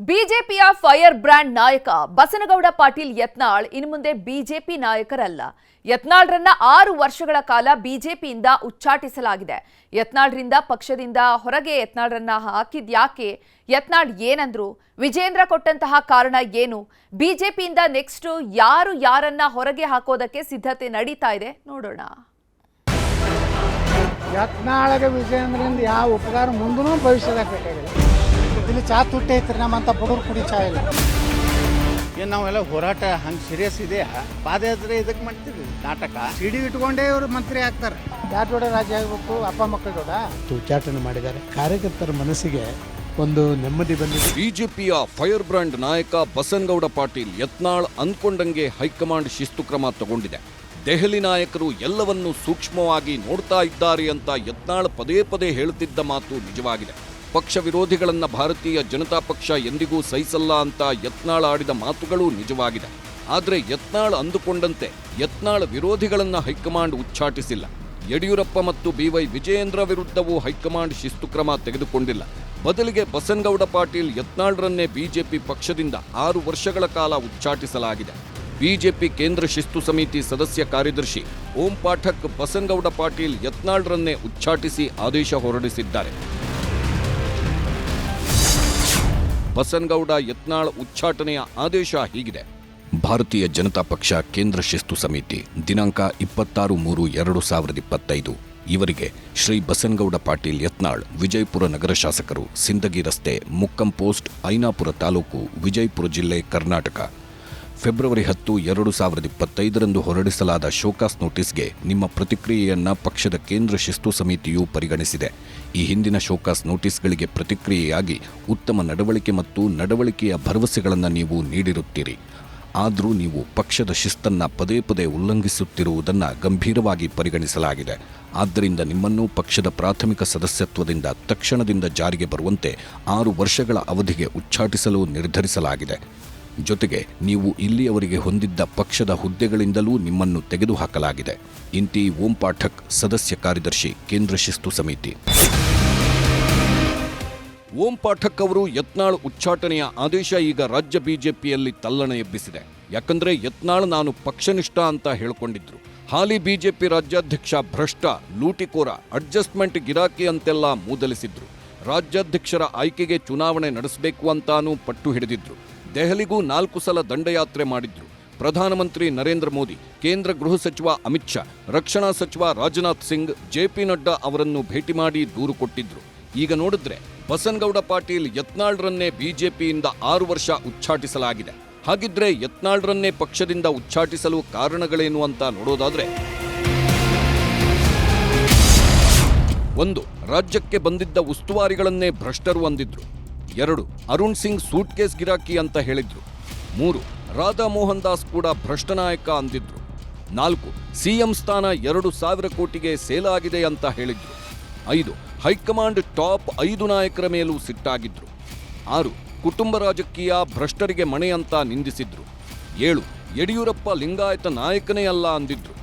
ಬಿಜೆಪಿಯ fire brand ನಾಯಕ ಬಸನಗೌಡ ಪಾಟೀಲ್ ಯತ್ನಾಳ್ ಇನ್ನು ಮುಂದೆ ಬಿಜೆಪಿ ನಾಯಕರಲ್ಲ. ಯತ್ನಾಳ್ರನ್ನ ಆರು ವರ್ಷಗಳ ಕಾಲ ಬಿಜೆಪಿಯಿಂದ ಉಚ್ಚಾಟಿಸಲಾಗಿದೆ. ಯತ್ನಾಳ್ರಿಂದ ಪಕ್ಷದಿಂದ ಹೊರಗೆ ಯತ್ನಾಳ್ರನ್ನ ಹಾಕಿದ್ಯಾಕೆ ಯತ್ನಾಳ್ ಏನಂದ್ರು? ವಿಜೇಂದ್ರ ಕೊಟ್ಟಂತಹ ಕಾರಣ ಏನು? ಬಿಜೆಪಿಯಿಂದ ನೆಕ್ಸ್ಟ್ ಯಾರು ಯಾರನ್ನ ಹೊರಗೆ ಹಾಕೋದಕ್ಕೆ ಸಿದ್ಧತೆ ನಡೀತಾ ಇದೆ? ನೋಡೋಣ. ಯತ್ನಾಳಗ ವಿಜೇಂದ್ರ ಯಾವ ಉಪಕಾರ ಮುಂದೂ ಭವಿಷ್ಯದಾಗ ಇಲ್ಲಿ ಚಾ ತುಟ್ಟಿ ಐತ್ರಿ ನಮ್ಮಂತ ಬಡವ್ರು ಕುಡಿ ಚಾ ಇಲ್ಲ. ಏನು ನಾವೆಲ್ಲ ಹೋರಾಟ ಹಂಗೆ ಸೀರಿಯಸ್ ಇದೆಯಾ? ಪಾದಯಾತ್ರೆ ಇದಕ್ಕೆ ಮಾಡ್ತೀವಿ ನಾಟಕ? ಸಿಡಿ ಇಟ್ಕೊಂಡೇ ಇವರು ಮಂತ್ರಿ ಆಗ್ತಾರೆ. ಜಾಟೋಡ ರಾಜ ಆಗ್ಬೇಕು? ಅಪ್ಪ ಮಕ್ಕಳೋಡ ಉಚ್ಚಾಟನೆ ಮಾಡಿದ್ದಾರೆ. ಕಾರ್ಯಕರ್ತರ ಮನಸ್ಸಿಗೆ ಒಂದು ನೆಮ್ಮದಿ ಬಂದಿದೆ. ಬಿಜೆಪಿಯ ಫೈರ್ ಬ್ರ್ಯಾಂಡ್ ನಾಯಕ ಬಸನ್ಗೌಡ ಪಾಟೀಲ್ ಯತ್ನಾಳ್ ಅಂದ್ಕೊಂಡಂಗೆ ಹೈಕಮಾಂಡ್ ಶಿಸ್ತು ಕ್ರಮ ತಗೊಂಡಿದೆ. ದೆಹಲಿ ನಾಯಕರು ಎಲ್ಲವನ್ನೂ ಸೂಕ್ಷ್ಮವಾಗಿ ನೋಡ್ತಾ ಇದ್ದಾರೆ ಅಂತ ಯತ್ನಾಳ್ ಪದೇ ಪದೇ ಹೇಳುತ್ತಿದ್ದ ಮಾತು ನಿಜವಾಗಿದೆ. ಪಕ್ಷ ವಿರೋಧಿಗಳನ್ನು ಭಾರತೀಯ ಜನತಾ ಪಕ್ಷ ಎಂದಿಗೂ ಸಹಿಸಲ್ಲ ಅಂತ ಯತ್ನಾಳ್ ಆಡಿದ ಮಾತುಗಳು ನಿಜವಾಗಿದೆ. ಆದರೆ ಯತ್ನಾಳ್ ಅಂದುಕೊಂಡಂತೆ ಯತ್ನಾಳ್ ವಿರೋಧಿಗಳನ್ನು ಹೈಕಮಾಂಡ್ ಉಚ್ಚಾಟಿಸಿಲ್ಲ. ಯಡಿಯೂರಪ್ಪ ಮತ್ತು ಬಿವೈ ವಿಜಯೇಂದ್ರ ವಿರುದ್ಧವೂ ಹೈಕಮಾಂಡ್ ಶಿಸ್ತು ಕ್ರಮ ತೆಗೆದುಕೊಂಡಿಲ್ಲ. ಬದಲಿಗೆ ಬಸನಗೌಡ ಪಾಟೀಲ್ ಯತ್ನಾಳ್ರನ್ನೇ ಬಿಜೆಪಿ ಪಕ್ಷದಿಂದ ಆರು ವರ್ಷಗಳ ಕಾಲ ಉಚ್ಚಾಟಿಸಲಾಗಿದೆ. ಬಿಜೆಪಿ ಕೇಂದ್ರ ಶಿಸ್ತು ಸಮಿತಿ ಸದಸ್ಯ ಕಾರ್ಯದರ್ಶಿ ಓಂ ಪಾಠಕ್ ಬಸನಗೌಡ ಪಾಟೀಲ್ ಯತ್ನಾಳ್ರನ್ನೇ ಉಚ್ಚಾಟಿಸಿ ಆದೇಶ ಹೊರಡಿಸಿದ್ದಾರೆ. ಬಸನಗೌಡ ಯತ್ನಾಳ್ ಉಚ್ಚಾಟನೆಯ ಆದೇಶ ಹೀಗಿದೆ. ಭಾರತೀಯ ಜನತಾ ಪಕ್ಷ ಕೇಂದ್ರ ಶಿಸ್ತು ಸಮಿತಿ ದಿನಾಂಕ ಇಪ್ಪತ್ತಾರು ಮೂರು ಎರಡು ಸಾವಿರದ ಇಪ್ಪತ್ತೈದು. ಇವರಿಗೆ ಶ್ರೀ ಬಸನಗೌಡ ಪಾಟೀಲ್ ಯತ್ನಾಳ್, ವಿಜಯಪುರ ನಗರ ಶಾಸಕರು ಸಿಂದಗಿ ರಸ್ತೆ, ಮುಕ್ಕಂ ಪೋಸ್ಟ್, ಐನಾಪುರ ತಾಲೂಕು, ವಿಜಯಪುರ ಜಿಲ್ಲೆ ಕರ್ನಾಟಕ. ಫೆಬ್ರವರಿ ಹತ್ತು, ಎರಡು ಸಾವಿರದ ಇಪ್ಪತ್ತೈದರಂದು ಹೊರಡಿಸಲಾದ ಶೋಕಾಸ್ ನೋಟಿಸ್ಗೆ ನಿಮ್ಮ ಪ್ರತಿಕ್ರಿಯೆಯನ್ನ ಪಕ್ಷದ ಕೇಂದ್ರ ಶಿಸ್ತು ಸಮಿತಿಯು ಪರಿಗಣಿಸಿದೆ. ಈ ಹಿಂದಿನ ಶೋಕಾಸ್ ನೋಟಿಸ್ಗಳಿಗೆ ಪ್ರತಿಕ್ರಿಯೆಯಾಗಿ ಉತ್ತಮ ನಡವಳಿಕೆ ಮತ್ತು ನಡವಳಿಕೆಯ ಭರವಸೆಗಳನ್ನು ನೀವು ನೀಡಿರುತ್ತೀರಿ. ಆದರೂ ನೀವು ಪಕ್ಷದ ಶಿಸ್ತನ್ನ ಪದೇ ಪದೇ ಉಲ್ಲಂಘಿಸುತ್ತಿರುವುದನ್ನು ಗಂಭೀರವಾಗಿ ಪರಿಗಣಿಸಲಾಗಿದೆ. ಆದ್ದರಿಂದ ನಿಮ್ಮನ್ನು ಪಕ್ಷದ ಪ್ರಾಥಮಿಕ ಸದಸ್ಯತ್ವದಿಂದ ತಕ್ಷಣದಿಂದ ಜಾರಿಗೆ ಬರುವಂತೆ ಆರು ವರ್ಷಗಳ ಅವಧಿಗೆ ಉಚ್ಚಾಟಿಸಲು ನಿರ್ಧರಿಸಲಾಗಿದೆ. ಜೊತೆಗೆ ನೀವು ಇಲ್ಲಿಯವರೆಗೆ ಹೊಂದಿದ್ದ ಪಕ್ಷದ ಹುದ್ದೆಗಳಿಂದಲೂ ನಿಮ್ಮನ್ನು ತೆಗೆದುಹಾಕಲಾಗಿದೆ. ಇಂತಿ ಓಂ ಪಾಠಕ್ ಸದಸ್ಯ ಕಾರ್ಯದರ್ಶಿ ಕೇಂದ್ರ ಶಿಸ್ತು ಸಮಿತಿ. ಓಂ ಪಾಠಕ್ ಅವರು ಯತ್ನಾಳ್ ಉಚ್ಚಾಟನೆಯ ಆದೇಶ ಈಗ ರಾಜ್ಯ ಬಿಜೆಪಿಯಲ್ಲಿ ತಲ್ಲಣ ಎಬ್ಬಿಸಿದೆ. ಯಾಕಂದ್ರೆ ಯತ್ನಾಳ್ ನಾನು ಪಕ್ಷನಿಷ್ಠ ಅಂತ ಹೇಳ್ಕೊಂಡಿದ್ರು. ಹಾಲಿ ಬಿಜೆಪಿ ರಾಜ್ಯಾಧ್ಯಕ್ಷ ಭ್ರಷ್ಟ, ಲೂಟಿಕೋರ, ಅಡ್ಜಸ್ಟ್ಮೆಂಟ್ ಗಿರಾಕಿ ಅಂತೆಲ್ಲ ಮೂದಲಿಸಿದ್ರು. ರಾಜ್ಯಾಧ್ಯಕ್ಷರ ಆಯ್ಕೆಗೆ ಚುನಾವಣೆ ನಡೆಸಬೇಕು ಅಂತಾನೂ ಪಟ್ಟು ಹಿಡಿದಿದ್ರು. ದೆಹಲಿಗೂ ನಾಲ್ಕು ಸಲ ದಂಡಯಾತ್ರೆ ಮಾಡಿದ್ರು. ಪ್ರಧಾನಮಂತ್ರಿ ನರೇಂದ್ರ ಮೋದಿ, ಕೇಂದ್ರ ಗೃಹ ಸಚಿವ ಅಮಿತ್ ಶಾ, ರಕ್ಷಣಾ ಸಚಿವ ರಾಜನಾಥ್ ಸಿಂಗ್, ಜೆ ಪಿ ನಡ್ಡಾ ಅವರನ್ನು ಭೇಟಿ ಮಾಡಿ ದೂರು ಕೊಟ್ಟಿದ್ರು. ಈಗ ನೋಡಿದ್ರೆ ಬಸನಗೌಡ ಪಾಟೀಲ್ ಯತ್ನಾಳ್ರನ್ನೇ ಬಿಜೆಪಿಯಿಂದ ಆರು ವರ್ಷ ಉಚ್ಚಾಟಿಸಲಾಗಿದೆ. ಹಾಗಿದ್ರೆ ಯತ್ನಾಳ್ರನ್ನೇ ಪಕ್ಷದಿಂದ ಉಚ್ಚಾಟಿಸಲು ಕಾರಣಗಳೇನು ಅಂತ ನೋಡೋದಾದ್ರೆ ಒಂದು, ರಾಜ್ಯಕ್ಕೆ ಬಂದಿದ್ದ ಉಸ್ತುವಾರಿಗಳನ್ನೇ ಭ್ರಷ್ಟರು ಅಂದಿದ್ರು. ಎರಡು, ಅರುಣ್ ಸಿಂಗ್ ಸೂಟ್ಕೇಸ್ ಗಿರಾಕಿ ಅಂತ ಹೇಳಿದ್ರು. ಮೂರು, ರಾಧಾ ಮೋಹನ್ ದಾಸ್ ಕೂಡ ಭ್ರಷ್ಟ ನಾಯಕ ಅಂದಿದ್ರು. ನಾಲ್ಕು, ಸಿಎಂ ಸ್ಥಾನ ಎರಡು ಸಾವಿರ ಕೋಟಿಗೆ ಸೇಲಾಗಿದೆ ಅಂತ ಹೇಳಿದ್ರು. ಐದು, ಹೈಕಮಾಂಡ್ ಟಾಪ್ ಐದು ನಾಯಕರ ಮೇಲೂ ಸಿಟ್ಟಾಗಿದ್ರು. ಆರು, ಕುಟುಂಬ ರಾಜಕೀಯ ಭ್ರಷ್ಟರಿಗೆ ಮಣೆ ಅಂತ ನಿಂದಿಸಿದ್ರು. ಏಳು, ಯಡಿಯೂರಪ್ಪ ಲಿಂಗಾಯತ ನಾಯಕನೇ ಅಲ್ಲ ಅಂದಿದ್ರು.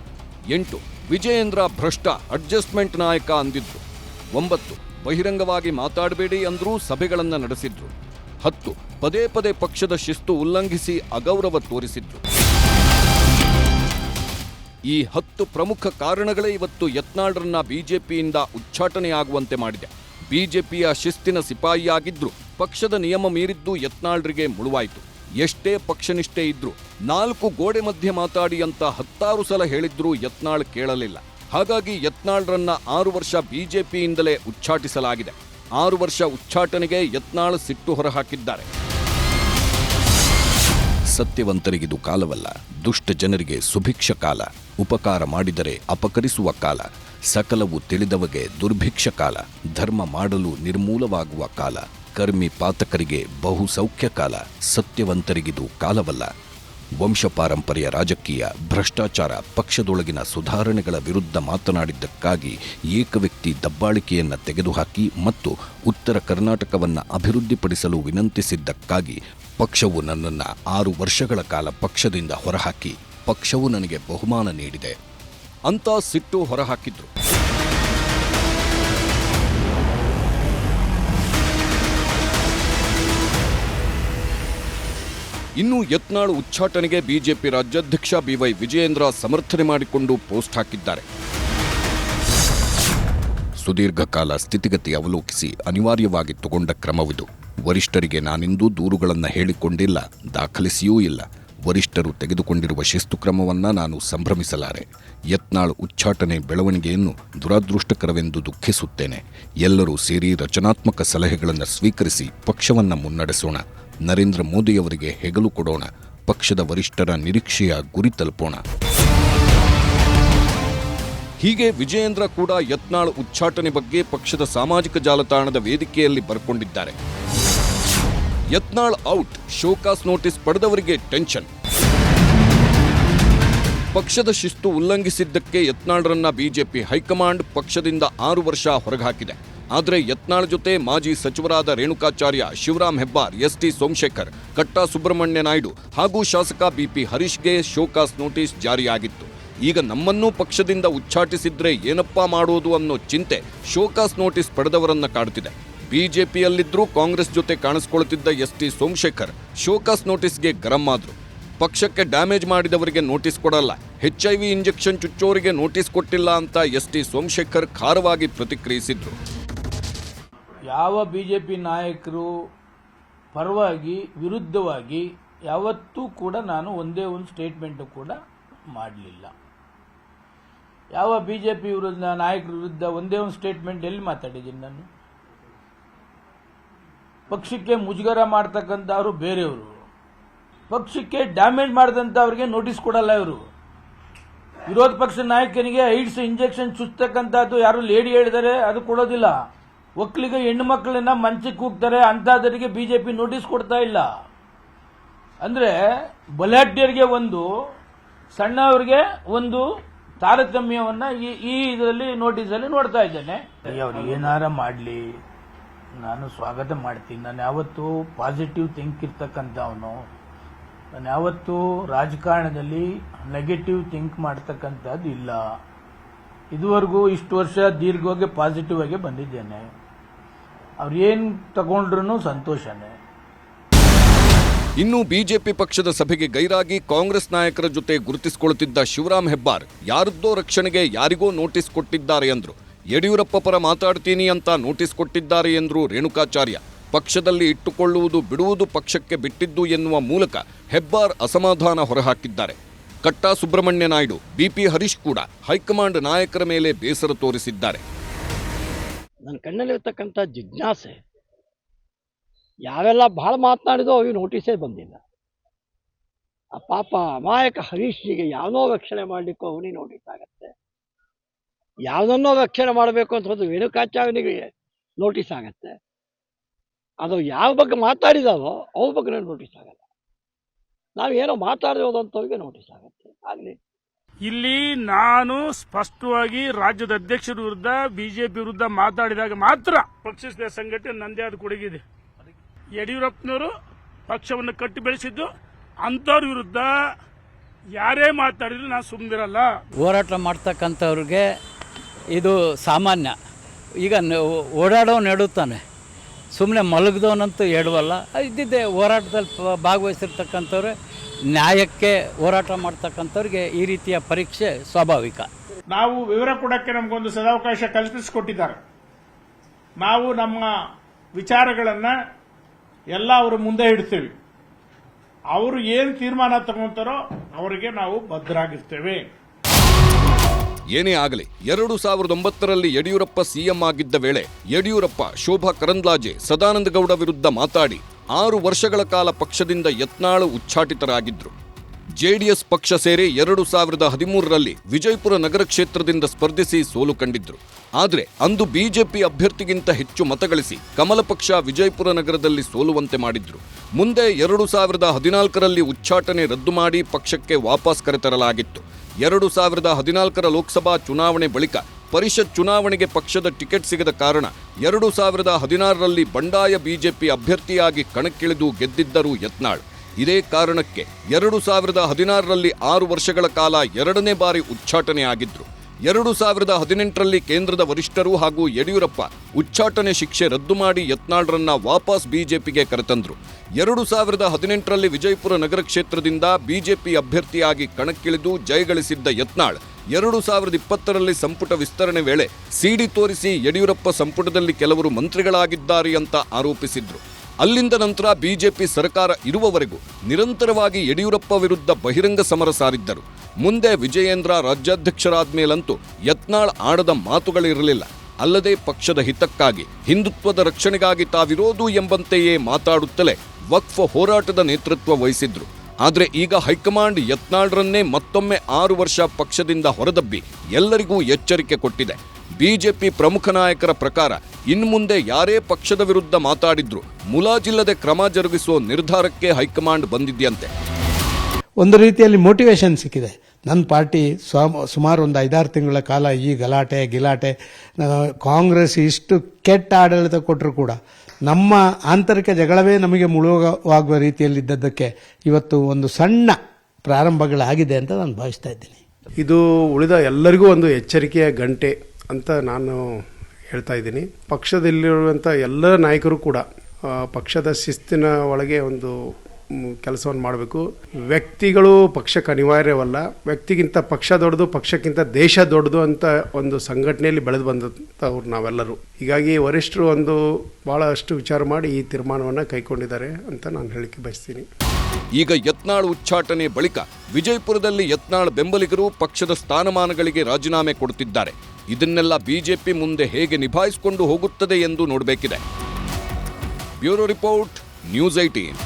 ಎಂಟು, ವಿಜಯೇಂದ್ರ ಭ್ರಷ್ಟ ಅಡ್ಜಸ್ಟ್ಮೆಂಟ್ ನಾಯಕ ಅಂದಿದ್ರು. ಒಂಬತ್ತು, ಬಹಿರಂಗವಾಗಿ ಮಾತಾಡಬೇಡಿ ಅಂದರೂ ಸಭೆಗಳನ್ನು ನಡೆಸಿದ್ರು. ಹತ್ತು, ಪದೇ ಪದೇ ಪಕ್ಷದ ಶಿಸ್ತು ಉಲ್ಲಂಘಿಸಿ ಅಗೌರವ ತೋರಿಸಿದ್ರು. ಈ ಹತ್ತು ಪ್ರಮುಖ ಕಾರಣಗಳೇ ಇವತ್ತು ಯತ್ನಾಳ್ರನ್ನ ಬಿಜೆಪಿಯಿಂದ ಉಚ್ಚಾಟನೆಯಾಗುವಂತೆ ಮಾಡಿದೆ. ಬಿಜೆಪಿಯ ಶಿಸ್ತಿನ ಸಿಪಾಯಿಯಾಗಿದ್ರು. ಪಕ್ಷದ ನಿಯಮ ಮೀರಿದ್ದು ಯತ್ನಾಳ್ರಿಗೆ ಮುಳುವಾಯಿತು. ಎಷ್ಟೇ ಪಕ್ಷನಿಷ್ಠೆ ಇದ್ರು ನಾಲ್ಕು ಗೋಡೆ ಮಧ್ಯೆ ಮಾತಾಡಿ ಅಂತ ಹತ್ತಾರು ಸಲ ಹೇಳಿದ್ರೂ ಯತ್ನಾಳ್ ಕೇಳಲಿಲ್ಲ. ಹಾಗಾಗಿ ಯತ್ನಾಳ್ರನ್ನ ಆರು ವರ್ಷ ಬಿಜೆಪಿಯಿಂದಲೇ ಉಚ್ಚಾಟಿಸಲಾಗಿದೆ. ಆರು ವರ್ಷ ಉಚ್ಚಾಟನೆಗೆ ಯತ್ನಾಳ್ ಸಿಟ್ಟು ಹೊರಹಾಕಿದ್ದಾರೆ. ಸತ್ಯವಂತರಿಗಿದು ಕಾಲವಲ್ಲ, ದುಷ್ಟ ಜನರಿಗೆ ಸುಭಿಕ್ಷ ಕಾಲ, ಉಪಕಾರ ಮಾಡಿದರೆ ಅಪಕರಿಸುವ ಕಾಲ, ಸಕಲವು ತಿಳಿದವಗೆ ದುರ್ಭಿಕ್ಷ ಕಾಲ, ಧರ್ಮ ಮಾಡಲು ನಿರ್ಮೂಲವಾಗುವ ಕಾಲ, ಕರ್ಮಿ ಪಾತಕರಿಗೆ ಬಹುಸೌಖ್ಯ ಕಾಲ, ಸತ್ಯವಂತರಿಗಿದು ಕಾಲವಲ್ಲ. ವಂಶ ಪಾರಂಪರ್ಯ ರಾಜಕೀಯ, ಭ್ರಷ್ಟಾಚಾರ, ಪಕ್ಷದೊಳಗಿನ ಸುಧಾರಣೆಗಳ ವಿರುದ್ಧ ಮಾತನಾಡಿದ್ದಕ್ಕಾಗಿ ಏಕವ್ಯಕ್ತಿ ದಬ್ಬಾಳಿಕೆಯನ್ನು ತೆಗೆದುಹಾಕಿ ಮತ್ತು ಉತ್ತರ ಕರ್ನಾಟಕವನ್ನು ಅಭಿವೃದ್ಧಿಪಡಿಸಲು ವಿನಂತಿಸಿದ್ದಕ್ಕಾಗಿ ಪಕ್ಷವು ನನ್ನನ್ನು ಆರು ವರ್ಷಗಳ ಕಾಲ ಪಕ್ಷದಿಂದ ಹೊರಹಾಕಿ, ಪಕ್ಷವು ನನಗೆ ಬಹುಮಾನ ನೀಡಿದೆ. ಅಂತ ಸಿಟ್ಟು ಹೊರಹಾಕಿದ್ರು. ಇನ್ನು ಯತ್ನಾಳ್ ಉಚ್ಚಾಟನೆಗೆ ಬಿಜೆಪಿ ರಾಜ್ಯಾಧ್ಯಕ್ಷ ಬಿವೈ ವಿಜಯೇಂದ್ರ ಸಮರ್ಥನೆ ಮಾಡಿಕೊಂಡು ಪೋಸ್ಟ್ ಹಾಕಿದ್ದಾರೆ. ಸುದೀರ್ಘ ಕಾಲ ಸ್ಥಿತಿಗತಿ ಅವಲೋಕಿಸಿ ಅನಿವಾರ್ಯವಾಗಿ ತಗೊಂಡ ಕ್ರಮವಿದು. ವರಿಷ್ಠರಿಗೆ ನಾನಿಂದು ದೂರುಗಳನ್ನು ಹೇಳಿಕೊಂಡಿಲ್ಲ, ದಾಖಲಿಸಿಯೂ ಇಲ್ಲ. ವರಿಷ್ಠರು ತೆಗೆದುಕೊಂಡಿರುವ ಶಿಸ್ತು ಕ್ರಮವನ್ನ ನಾನು ಸಂಭ್ರಮಿಸಲಾರೆ. ಯತ್ನಾಳ್ ಉಚ್ಚಾಟನೆ ಬೆಳವಣಿಗೆಯನ್ನು ದುರದೃಷ್ಟಕರವೆಂದು ದುಃಖಿಸುತ್ತೇನೆ. ಎಲ್ಲರೂ ಸೇರಿ ರಚನಾತ್ಮಕ ಸಲಹೆಗಳನ್ನು ಸ್ವೀಕರಿಸಿ ಪಕ್ಷವನ್ನು ಮುನ್ನಡೆಸೋಣ. ನರೇಂದ್ರ ಮೋದಿಯವರಿಗೆ ಹೆಗಲು ಕೊಡೋಣ. ಪಕ್ಷದ ವರಿಷ್ಠರ ನಿರೀಕ್ಷೆಯ ಗುರಿ ತಲುಪೋಣ. ಹೀಗೆ ವಿಜಯೇಂದ್ರ ಕೂಡ ಯತ್ನಾಳ್ ಉಚ್ಚಾಟನೆ ಬಗ್ಗೆ ಪಕ್ಷದ ಸಾಮಾಜಿಕ ಜಾಲತಾಣದ ವೇದಿಕೆಯಲ್ಲಿ ಬರ್ಕೊಂಡಿದ್ದಾರೆ. Yatnal out, show cause notice ಪಡೆದವರಿಗೆ ಟೆನ್ಷನ್. ಪಕ್ಷದ ಶಿಸ್ತು ಉಲ್ಲಂಘಿಸಿದ್ದಕ್ಕೆ ಯತ್ನಾಳ್ರನ್ನ ಬಿಜೆಪಿ ಹೈಕಮಾಂಡ್ ಪಕ್ಷದಿಂದ ಆರು ವರ್ಷ ಹೊರಗಾಕಿದೆ. ಆದರೆ ಯತ್ನಾಳ್ ಜೊತೆ ಮಾಜಿ ಸಚಿವರಾದ ರೇಣುಕಾಚಾರ್ಯ ಶಿವರಾಮ್ ಹೆಬ್ಬಾರ್ ಎಸ್ ಟಿ ಸೋಮಶೇಖರ್, ಕಟ್ಟಾ ಸುಬ್ರಹ್ಮಣ್ಯ ನಾಯ್ಡು ಹಾಗೂ ಶಾಸಕ ಬಿಪಿ ಹರೀಶ್ಗೆ ಶೋಕಾಸ್ ನೋಟಿಸ್ ಜಾರಿಯಾಗಿತ್ತು. ಈಗ ನಮ್ಮನ್ನೂ ಪಕ್ಷದಿಂದ ಉಚ್ಚಾಟಿಸಿದ್ರೆ ಏನಪ್ಪಾ ಮಾಡೋದು ಅನ್ನೋ ಚಿಂತೆ ಶೋಕಾಸ್ ನೋಟಿಸ್ ಪಡೆದವರನ್ನ ಕಾಡುತ್ತಿದೆ ಬಿಜೆಪಿಯಲ್ಲಿದ್ದರೂ ಕಾಂಗ್ರೆಸ್ ಜೊತೆ ಕಾಣಿಸ್ಕೊಳ್ತಿದ್ದ S T Somashekar show cause ನೋಟಿಸ್ಗೆ ಗರಂ ಆದರು. ಪಕ್ಷಕ್ಕೆ ಡ್ಯಾಮೇಜ್ ಮಾಡಿದವರಿಗೆ ನೋಟಿಸ್ ಕೊಡಲ್ಲ ವಿ ಇಂಜೆಕ್ಷನ್ ಚುಚ್ಚೋರಿಗೆ ನೋಟಿಸ್ ಕೊಟ್ಟಿಲ್ಲ ಅಂತ ಎಸ್ ಟಿ ಸೋಮಶೇಖರ್ ಖಾರವಾಗಿ ಪ್ರತಿಕ್ರಿಯಿಸಿದ್ರು. ಯಾವ ಬಿ ಜೆ ಪಿ ನಾಯಕರು ಪರವಾಗಿ, ವಿರುದ್ಧವಾಗಿ ಯಾವತ್ತೂ ಕೂಡ ನಾನು ಒಂದೇ ಒಂದು ಸ್ಟೇಟ್ಮೆಂಟು ಕೂಡ ಮಾಡಲಿಲ್ಲ. ಯಾವ ಬಿ ಜೆ ಪಿ ವಿರುದ್ಧ, ನಾಯಕರ ವಿರುದ್ಧ ಒಂದೇ ಒಂದು ಸ್ಟೇಟ್ಮೆಂಟ್ ಎಲ್ಲಿ ಮಾತಾಡಿದ್ದೀನಿ ನಾನು? ಪಕ್ಷಕ್ಕೆ ಮುಜುಗರ ಮಾಡ್ತಕ್ಕಂಥವ್ರು ಬೇರೆಯವರು. ಪಕ್ಷಕ್ಕೆ ಡ್ಯಾಮೇಜ್ ಮಾಡಿದಂಥವ್ರಿಗೆ ನೋಟಿಸ್ ಕೊಡಲ್ಲ ಇವರು. ವಿರೋಧ ಪಕ್ಷ ನಾಯಕನಿಗೆ ಐಡ್ಸ್ ಇಂಜೆಕ್ಷನ್ ಚುಚ್ಚತಕ್ಕಂಥದ್ದು ಯಾರು ಲೇಡಿ ಹೇಳಿದರೆ ಅದು ಕೊಡೋದಿಲ್ಲ. ಒಕ್ಕಲಿಗ ಹೆಣ್ಣು ಮಕ್ಕಳನ್ನ ಮಂಚಕ್ಕೆ ಹೋಗ್ತಾರೆ ಅಂಥದ್ದರಿಗೆ ಬಿಜೆಪಿ ನೋಟಿಸ್ ಕೊಡ್ತಾ ಇಲ್ಲ. ಅಂದ್ರೆ ಬಲಾಢ್ಯರಿಗೆ ಒಂದು, ಸಣ್ಣವರಿಗೆ ಒಂದು ತಾರತಮ್ಯವನ್ನ ಈ ಈ ಇದರಲ್ಲಿ ನೋಟಿಸಲ್ಲಿ ನೋಡ್ತಾ ಇದ್ದೇನೆ. ಅವ್ರು ಏನಾರ ಮಾಡಲಿ. ನಾನು ಸ್ವಾಗತ ಮಾಡ್ತೀನಿ. ನಾನು ಯಾವತ್ತೂ ಪಾಸಿಟಿವ್ ಥಿಂಕ್ ಇರ್ತಕ್ಕಂಥವನು. ನಾನು ಯಾವತ್ತೂ ರಾಜಕಾರಣದಲ್ಲಿ ನೆಗೆಟಿವ್ ಥಿಂಕ್ ಮಾಡ್ತಕ್ಕಂಥದ್ದು ಇಲ್ಲ. ಇದುವರೆಗೂ ಇಷ್ಟು ವರ್ಷ ದೀರ್ಘವಾಗಿ ಪಾಸಿಟಿವ್ ಆಗಿ ಬಂದಿದ್ದೇನೆ. ಅವ್ರು ಏನು ತಗೊಂಡ್ರು ಸಂತೋಷನೇ. ಇನ್ನು ಬಿಜೆಪಿ ಪಕ್ಷದ ಸಭೆಗೆ ಗೈರಾಗಿ ಕಾಂಗ್ರೆಸ್ ನಾಯಕರ ಜೊತೆ ಗುರುತಿಸಿಕೊಳ್ಳುತ್ತಿದ್ದ ಶಿವರಾಮ್ ಹೆಬ್ಬಾರ್, ಯಾರದ್ದೋ ರಕ್ಷಣೆಗೆ ಯಾರಿಗೋ ನೋಟಿಸ್ ಕೊಟ್ಟಿದ್ದಾರೆ ಎಂದರು ಯಡಿಯೂರಪ್ಪ ಪರ ಮಾತಾಡ್ತೀನಿ ಅಂತ ನೋಟಿಸ್ ಕೊಟ್ಟಿದ್ದಾರೆ ಎಂದರು ರೇಣುಕಾಚಾರ್ಯ. ಪಕ್ಷದಲ್ಲಿ ಇಟ್ಟುಕೊಳ್ಳುವುದು ಬಿಡುವುದು ಪಕ್ಷಕ್ಕೆ ಬಿಟ್ಟಿದ್ದು ಎನ್ನುವ ಮೂಲಕ ಹೆಬ್ಬಾರ್ ಅಸಮಾಧಾನ ಹೊರಹಾಕಿದ್ದಾರೆ. ಕಟ್ಟಾ ಸುಬ್ರಹ್ಮಣ್ಯ ನಾಯ್ಡು, ಬಿಪಿ ಹರೀಶ್ ಕೂಡ ಹೈಕಮಾಂಡ್ ನಾಯಕರ ಮೇಲೆ ಬೇಸರ ತೋರಿಸಿದ್ದಾರೆ. ನನ್ನ ಕಣ್ಣಲ್ಲಿರ್ತಕ್ಕಂಥ ಜಿಜ್ಞಾಸೆ, ಯಾವೆಲ್ಲ ಭಾಳ ಮಾತನಾಡಿದೋ ಅವು ನೋಟಿಸೇ ಬಂದಿಲ್ಲ. ಆ ಪಾಪ ಅಮಾಯಕ ಹರೀಶ್ನಿಗೆ ಯಾವನೋ ರಕ್ಷಣೆ ಮಾಡಲಿಕ್ಕೂ ಅವನಿಗೆ ನೋಟಿಸ್ ಆಗತ್ತೆ. ಯಾವುದನ್ನೋ ರಕ್ಷಣೆ ಮಾಡಬೇಕು ಅಂತ ಹೋದ್ರೆ ವೇಣುಕಾಚಾರ್ಯನಿಗೆ ನೋಟಿಸ್ ಆಗತ್ತೆ. ಅದು ಯಾವ ಬಗ್ಗೆ ಮಾತಾಡಿದಾವೋ ಅವ್ರ ಬಗ್ಗೆ ನೋಟಿಸ್ ಆಗಲ್ಲ. ನಾವು ಏನೋ ಮಾತಾಡಿರೋದಂಥವ್ರಿಗೆ ನೋಟಿಸ್ ಆಗತ್ತೆ. ಆಗಲಿ. ಇಲ್ಲಿ ನಾನು ಸ್ಪಷ್ಟವಾಗಿ ರಾಜ್ಯದ ಅಧ್ಯಕ್ಷರ ವಿರುದ್ಧ ಬಿಜೆಪಿ ವಿರುದ್ಧ ಮಾತಾಡಿದಾಗ ಮಾತ್ರ ಪಕ್ಷದ ಸಂಘಟನೆ ನಂದೇ ಆದ ಕೊಡುಗಿದೆ ಯಡಿಯೂರಪ್ಪನವರು ಪಕ್ಷವನ್ನು ಕಟ್ಟಿ ಬೆಳೆಸಿದ್ದು ಅಂಥವ್ರ ವಿರುದ್ಧ ಯಾರೇ ಮಾತಾಡಿದ್ರು ನಾನು ಸುಮ್ಮನಿರಲ್ಲ ಹೋರಾಟ ಮಾಡ್ತಕ್ಕಂಥವ್ರಿಗೆ ಇದು ಸಾಮಾನ್ಯ. ಈಗ ನ- ಓಡಾಡೋ ನೆಡುತ್ತಾನೆ ಸುಮ್ಮನೆ ಮಲಗಿದವನಂತೂ ಹೇಳುವಲ್ಲ. ಇದ್ದಿದ್ದೆ ಹೋರಾಟದಲ್ಲಿ ಭಾಗವಹಿಸಿರ್ತಕ್ಕಂಥವ್ರು, ನ್ಯಾಯಕ್ಕೆ ಹೋರಾಟ ಮಾಡ್ತಕ್ಕಂಥವ್ರಿಗೆ ಈ ರೀತಿಯ ಪರೀಕ್ಷೆ ಸ್ವಾಭಾವಿಕ. ನಾವು ವಿವರ ಕೊಡಕ್ಕೆ ನಮಗೊಂದು ಸದಾವಕಾಶ ಕಲ್ಪಿಸಿಕೊಟ್ಟಿದ್ದಾರೆ. ನಾವು ನಮ್ಮ ವಿಚಾರಗಳನ್ನ ಎಲ್ಲ ಅವರು ಮುಂದೆ ಇಡ್ತೇವೆ. ಅವರು ಏನು ತೀರ್ಮಾನ ತಗೊಂತಾರೋ ಅವರಿಗೆ ನಾವು ಬದ್ಧರಾಗಿರ್ತೇವೆ ಏನೇ ಆಗಲಿ, ಎರಡು ಸಾವಿರದ ಒಂಬತ್ತರಲ್ಲಿ ಯಡಿಯೂರಪ್ಪ ಸಿಎಂ ಆಗಿದ್ದ ವೇಳೆ ಯಡಿಯೂರಪ್ಪ ಶೋಭಾ ಕರಂದ್ಲಾಜೆ ಸದಾನಂದ ಗೌಡ ವಿರುದ್ಧ ಮಾತಾಡಿ ಆರು ವರ್ಷಗಳ ಕಾಲ ಪಕ್ಷದಿಂದ ಯತ್ನಾಳು ಉಚ್ಛಾಟಿತರಾಗಿದ್ದರು ಜೆಡಿಎಸ್ ಪಕ್ಷ ಸೇರಿ ಎರಡು ಸಾವಿರದ ಹದಿಮೂರರಲ್ಲಿ ವಿಜಯಪುರ ನಗರ ಕ್ಷೇತ್ರದಿಂದ ಸ್ಪರ್ಧಿಸಿ ಸೋಲು ಕಂಡಿದ್ರು. ಆದರೆ ಅಂದು ಬಿಜೆಪಿ ಅಭ್ಯರ್ಥಿಗಿಂತ ಹೆಚ್ಚು ಮತಗಳಿಸಿ ಕಮಲ ಪಕ್ಷ ವಿಜಯಪುರ ನಗರದಲ್ಲಿ ಸೋಲುವಂತೆ ಮಾಡಿದ್ರು. ಮುಂದೆ ಎರಡು ಸಾವಿರದ ಹದಿನಾಲ್ಕರಲ್ಲಿ ಉಚ್ಚಾಟನೆ ರದ್ದು ಮಾಡಿ ಪಕ್ಷಕ್ಕೆ ವಾಪಸ್ ಕರೆತರಲಾಗಿತ್ತು. ಎರಡು ಸಾವಿರದ ಹದಿನಾಲ್ಕರ ಲೋಕಸಭಾ ಚುನಾವಣೆ ಬಳಿಕ ಪರಿಷತ್ ಚುನಾವಣೆಗೆ ಪಕ್ಷದ ಟಿಕೆಟ್ ಸಿಗದ ಕಾರಣ ಎರಡು ಸಾವಿರದ ಹದಿನಾರರಲ್ಲಿ ಬಂಡಾಯ ಬಿಜೆಪಿ ಅಭ್ಯರ್ಥಿಯಾಗಿ ಕಣಕ್ಕಿಳಿದು ಗೆದ್ದಿದ್ದರು ಯತ್ನಾಳ್. ಇದೇ ಕಾರಣಕ್ಕೆ ಎರಡು ಸಾವಿರದ ಹದಿನಾರರಲ್ಲಿ ಆರು ವರ್ಷಗಳ ಕಾಲ ಎರಡನೇ ಬಾರಿ ಉಚ್ಚಾಟನೆ ಆಗಿದ್ರು. ಎರಡು ಸಾವಿರದ ಹದಿನೆಂಟರಲ್ಲಿ ಕೇಂದ್ರದ ವರಿಷ್ಠರು ಹಾಗೂ ಯಡಿಯೂರಪ್ಪ ಉಚ್ಚಾಟನೆ ಶಿಕ್ಷೆ ರದ್ದು ಮಾಡಿ ಯತ್ನಾಳ್ರನ್ನ ವಾಪಸ್ ಬಿಜೆಪಿಗೆ ಕರೆತಂದ್ರು. ಎರಡು ಸಾವಿರದ ಹದಿನೆಂಟರಲ್ಲಿ ವಿಜಯಪುರ ನಗರ ಕ್ಷೇತ್ರದಿಂದ ಬಿಜೆಪಿ ಅಭ್ಯರ್ಥಿಯಾಗಿ ಕಣಕ್ಕಿಳಿದು ಜಯಗಳಿಸಿದ್ದ ಯತ್ನಾಳ್, ಎರಡು ಸಾವಿರದ ಇಪ್ಪತ್ತರಲ್ಲಿ ಸಂಪುಟ ವಿಸ್ತರಣೆ ವೇಳೆ ಸಿಡಿ ತೋರಿಸಿ ಯಡಿಯೂರಪ್ಪ ಸಂಪುಟದಲ್ಲಿ ಕೆಲವರು ಮಂತ್ರಿಗಳಾಗಿದ್ದಾರೆ ಅಂತ ಆರೋಪಿಸಿದ್ರು. ಅಲ್ಲಿಂದ ನಂತರ ಬಿಜೆಪಿ ಸರ್ಕಾರ ಇರುವವರೆಗೂ ನಿರಂತರವಾಗಿ ಯಡಿಯೂರಪ್ಪ ವಿರುದ್ಧ ಬಹಿರಂಗ ಸಮರ ಸಾರಿದ್ದರು. ಮುಂದೆ ವಿಜಯೇಂದ್ರ ರಾಜ್ಯಾಧ್ಯಕ್ಷರಾದ ಮೇಲಂತೂ ಯತ್ನಾಳ್ ಆಡದ ಮಾತುಗಳಿರಲಿಲ್ಲ. ಅಲ್ಲದೆ ಪಕ್ಷದ ಹಿತಕ್ಕಾಗಿ, ಹಿಂದುತ್ವದ ರಕ್ಷಣೆಗಾಗಿ ತಾವಿರೋದು ಎಂಬಂತೆಯೇ ಮಾತಾಡುತ್ತಲೇ ವಕ್ಫ್ ಹೋರಾಟದ ನೇತೃತ್ವ ವಹಿಸಿದ್ರು. ಆದರೆ ಈಗ ಹೈಕಮಾಂಡ್ ಯತ್ನಾಳ್ರನ್ನೇ ಮತ್ತೊಮ್ಮೆ ಆರು ವರ್ಷ ಪಕ್ಷದಿಂದ ಹೊರದಬ್ಬಿ ಎಲ್ಲರಿಗೂ ಎಚ್ಚರಿಕೆ ಕೊಟ್ಟಿದೆ. ಬಿಜೆಪಿ ಪ್ರಮುಖ ನಾಯಕರ ಪ್ರಕಾರ ಇನ್ಮುಂದೆ ಯಾರೇ ಪಕ್ಷದ ವಿರುದ್ಧ ಮಾತಾಡಿದ್ರು ಮುಲಾಜಿಲ್ಲದೆ ಕ್ರಮ ಜರುಗಿಸುವ ನಿರ್ಧಾರಕ್ಕೆ ಹೈಕಮಾಂಡ್ ಬಂದಿದೆಯಂತೆ. ಒಂದು ರೀತಿಯಲ್ಲಿ ಮೋಟಿವೇಶನ್ ಸಿಕ್ಕಿದೆ. ನನ್ನ ಪಾರ್ಟಿ ಸ್ವ ಸುಮಾರು ಒಂದು ಐದಾರು ತಿಂಗಳ ಕಾಲ ಈ ಗಲಾಟೆ, ಗಿಲಾಟೆ ಕಾಂಗ್ರೆಸ್ ಇಷ್ಟು ಕೆಟ್ಟ ಆಡಳಿತ ಕೊಟ್ಟರು ಕೂಡ ನಮ್ಮ ಆಂತರಿಕ ಜಗಳವೇ ನಮಗೆ ಮುಳುಗವಾಗುವ ರೀತಿಯಲ್ಲಿದ್ದದ್ದಕ್ಕೆ ಇವತ್ತು ಒಂದು ಸಣ್ಣ ಪ್ರಾರಂಭಗಳಾಗಿದೆ ಅಂತ ನಾನು ಭಾವಿಸ್ತಾ ಇದ್ದೀನಿ. ಇದು ಉಳಿದ ಎಲ್ಲರಿಗೂ ಒಂದು ಎಚ್ಚರಿಕೆಯ ಗಂಟೆ ಅಂತ ನಾನು ಹೇಳ್ತಾ ಇದ್ದೀನಿ. ಪಕ್ಷದಲ್ಲಿರುವಂಥ ಎಲ್ಲ ನಾಯಕರು ಕೂಡ ಪಕ್ಷದ ಶಿಸ್ತಿನ ಒಳಗೆ ಒಂದು ಕೆಲಸವನ್ನು ಮಾಡಬೇಕು. ವ್ಯಕ್ತಿಗಳು ಪಕ್ಷಕ್ಕೆ ಅನಿವಾರ್ಯವಲ್ಲ. ವ್ಯಕ್ತಿಗಿಂತ ಪಕ್ಷ ದೊಡ್ಡದು, ಪಕ್ಷಕ್ಕಿಂತ ದೇಶ ದೊಡ್ಡದು ಅಂತ ಒಂದು ಸಂಘಟನೆಯಲ್ಲಿ ಬೆಳೆದು ಬಂದಂಥವ್ರು ನಾವೆಲ್ಲರೂ. ಹೀಗಾಗಿ ವರಿಷ್ಠರು ಒಂದು ಭಾಳಷ್ಟು ವಿಚಾರ ಮಾಡಿ ಈ ತೀರ್ಮಾನವನ್ನು ಕೈಗೊಂಡಿದ್ದಾರೆ ಅಂತ ನಾನು ಹೇಳಿಕೆ ಬಯಸ್ತೀನಿ. ಈಗ ಯತ್ನಾಳ್ ಉಚ್ಚಾಟನೆ ಬಳಿಕ ವಿಜಯಪುರದಲ್ಲಿ ಯತ್ನಾಳ್ ಬೆಂಬಲಿಗರು ಪಕ್ಷದ ಸ್ಥಾನಮಾನಗಳಿಗೆ ರಾಜೀನಾಮೆ ಕೊಡುತ್ತಿದ್ದಾರೆ ಇದನ್ನೆಲ್ಲ ಬಿಜೆಪಿ ಮುಂದೆ ಹೇಗೆ ನಿಭಾಯಿಸಿಕೊಂಡು ಹೋಗುತ್ತದೆ ಎಂದು ನೋಡಬೇಕಿದೆ. Bureau report, news eighteen